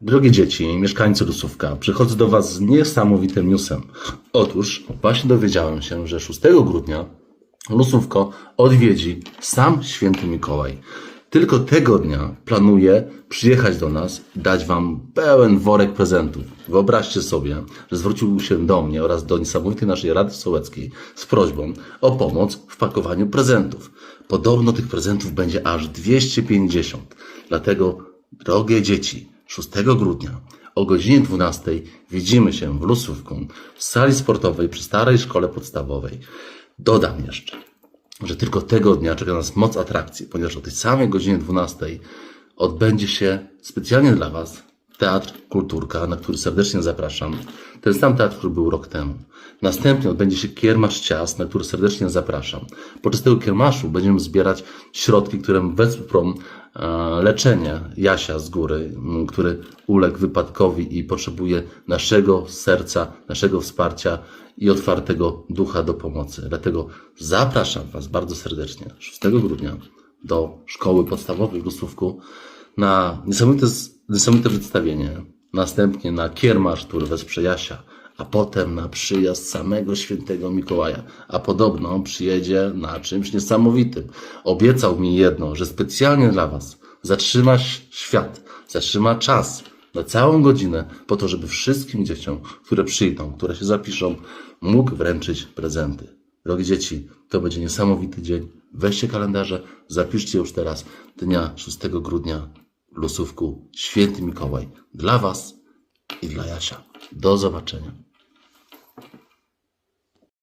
Drogie dzieci, mieszkańcy Rusówka, przychodzę do Was z niesamowitym newsem. Otóż właśnie dowiedziałem się, że 6 grudnia Rusówko odwiedzi sam święty Mikołaj. Tylko tego dnia planuje przyjechać do nas dać Wam pełen worek prezentów. Wyobraźcie sobie, że zwrócił się do mnie oraz do niesamowitej naszej Rady Sołeckiej z prośbą o pomoc w pakowaniu prezentów. Podobno tych prezentów będzie aż 250. Dlatego, drogie dzieci, 6 grudnia o godzinie 12 widzimy się w Lusówku w sali sportowej przy starej szkole podstawowej. Dodam jeszcze, że tylko tego dnia czeka nas moc atrakcji, ponieważ o tej samej godzinie 12 odbędzie się specjalnie dla Was Teatr Kulturka, na który serdecznie zapraszam. Ten sam teatr, który był rok temu. Następnie odbędzie się Kiermasz Ciast, na który serdecznie zapraszam. Podczas tego kiermaszu będziemy zbierać środki, które wesprą e, leczenie Jasia z góry, który uległ wypadkowi i potrzebuje naszego serca, naszego wsparcia i otwartego ducha do pomocy. Dlatego zapraszam Was bardzo serdecznie 6 grudnia do szkoły podstawowej w Rusówku na niesamowite, niesamowite przedstawienie. Następnie na kiermasz, który wesprze Jasia, a potem na przyjazd samego świętego Mikołaja. A podobno przyjedzie na czymś niesamowitym. Obiecał mi jedno, że specjalnie dla Was zatrzyma świat, zatrzyma czas na całą godzinę po to, żeby wszystkim dzieciom, które przyjdą, które się zapiszą, mógł wręczyć prezenty. Drogie dzieci, to będzie niesamowity dzień. Weźcie kalendarze, zapiszcie już teraz dnia 6 grudnia Losówku Święty Mikołaj. Dla Was i dla Jasia. Do zobaczenia.